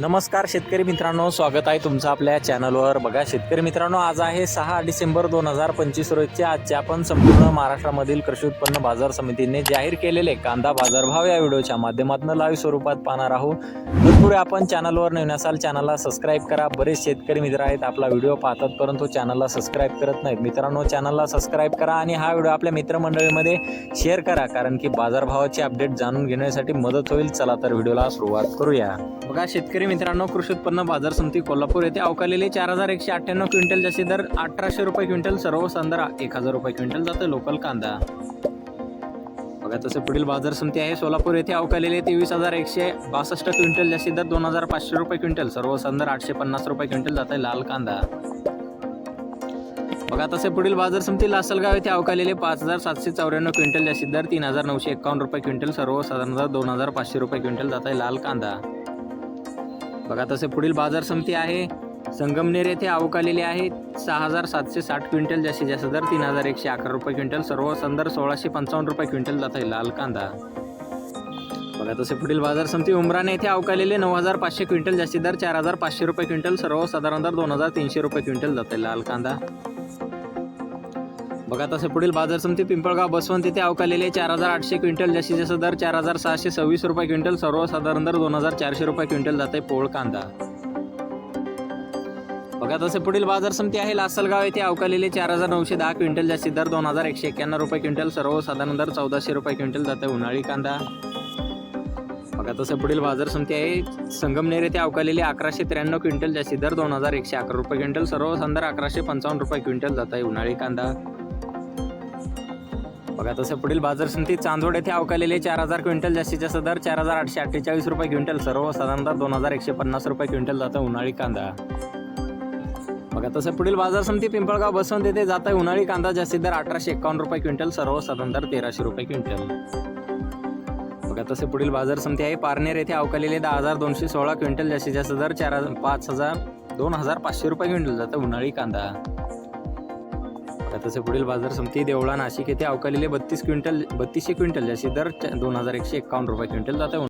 नमस्कार शेतकरी मित्रांनो स्वागत आहे तुमचं आपल्या चॅनलवर. बघा शेतकरी मित्रांनो आज आहे सहा डिसेंबर दोन हजार पंचवीस रोजच्या आजचे आपण संपूर्ण महाराष्ट्रामधील कृषी उत्पन्न बाजार समितीने जाहीर केलेले कांदा बाजारभाव या व्हिडिओच्या माध्यमातून लाईव्ह स्वरूपात पाहणार आहोत. तत्पूर्वी आपण चॅनलवर नवीन असाल चॅनलला सबस्क्राईब करा. बरेच शेतकरी मित्र आहेत आपला व्हिडिओ पाहतात परंतु चॅनलला सबस्क्राईब करत नाहीत. मित्रांनो चॅनलला सबस्क्राईब करा आणि हा व्हिडिओ आपल्या मित्रमंडळीमध्ये शेअर करा कारण की बाजारभावाची अपडेट जाणून घेण्यासाठी मदत होईल. चला तर व्हिडिओला सुरुवात करूया. बघा शेतकरी मित्रांनो कृषी उत्पन्न बाजार समिती कोल्हापूर येथे अवकालेले चार हजार एकशे अठ्ठ्याण्णव क्विंटल जास्ती दर अठराशे रुपये क्विंटल सर्व संदरा एक हजार रुपये क्विंटल जातं लोकल कांदा. बघा तसे पुढील बाजार समिती आहे. सोलापूर येथे अवकालेले तेवीस हजार एकशे बासष्ट क्विंटल जास्ती दर दोन हजार पाचशे रुपये क्विंटल सर्व संदर आठशे पन्नास रुपये क्विंटल जात आहे लाल कांदा. बघा तसे पुढील बाजार समिती लासलगाव येथे अवकालेले पाच हजार सातशे चौऱ्याण्णव क्विंटल जास्तीत दर तीन हजार नऊशे एकावन्न रुपये क्विंटल सर्व साधारणतः दोन हजार पाचशे रुपये क्विंटल जात आहे लाल कांदा. बघा तसे पुढील बाजार समिती आहे. संगमनेर येथे अवकालेले आहे. सहा हजार सातशे साठ क्विंटल जास्तीत जास्त दर तीन हजार एकशे अकरा रुपये क्विंटल सर्व संदर सोळाशे पंचावन्न रुपये क्विंटल जात आहे लाल कांदा. बघा तसे पुढील बाजार समिती उमराने येथे अवकालेले नऊ हजार पाचशे क्विंटल जास्तीत दर चार हजार पाचशे रुपये क्विंटल सर्व साधारण दर दोन हजार तीनशे रुपये क्विंटल जात आहे लाल कांदा. बघा तसे पुढील बाजार समिती पिंपळगाव बसवंत येथे अवकालेले चार हजार आठशे क्विंटल जास्तीत जास्त दर चार हजार सहाशे सव्वीस रुपये क्विंटल सर्वसाधारण दर दोन हजार चारशे रुपये क्विंटल जाते पोळ कांदा. बघा तसे पुढील बाजार समिती आहे लासलगाव येथे अवकालेले चार हजार नऊशे दहा क्विंटल जास्तीत दर दोन हजार एकशे एक्क्याण्णव रुपये क्विंटल सर्वसाधारण दर चौदाशे रुपये क्विंटल जाते उन्हाळी कांदा. बघा तसे पुढील बाजार समिती आहे संगमनेर येथे अवकालेले अकराशे त्र्याण्णव क्विंटल जास्तीत दर दोन हजार एकशे अकरा रुपये क्विंटल सर्व अकराशे पंचावन्न रुपये क्विंटल जात आहे उन्हाळी कांदा. बघा तसं पुढील बाजार समिती चांदोड येथे अवकालेले चार हजार क्विंटल जास्तीत जास्त दर चार हजार आठशे अठ्ठेचाळीस रुपये क्विंटल. सर्व साधारणतः दोन हजार एकशे पन्नास रुपये क्विंटल जातं उन्हाळी कांदा. बघा तसं पुढील बाजार समिती पिंपळगाव बसवंत येथे जात आहे. उन्हाळी कांदा जास्तीत दर अठराशे एकावन्न रुपये क्विंटल सर्व साधारण दर तेराशे रुपये क्विंटल. बघा तसे पुढील बाजार समिती आहे. पारनेर येथे अवकालेले दहा हजार दोनशे सोळा क्विंटल जास्तीत जास्त दर चार हजार पाच हजार दोन हजार पाचशे रुपये क्विंटल जातं उन्हाळी कांदा. बघा तसे पुढील बाजार समिती देवळा नाशिक येथे अवकालेले बत्तीस क्विंटल बत्तीसशे क्विंटल जास्तीत दर दोन हजार एकशे एकावन्न रुपये क्विंटल जातं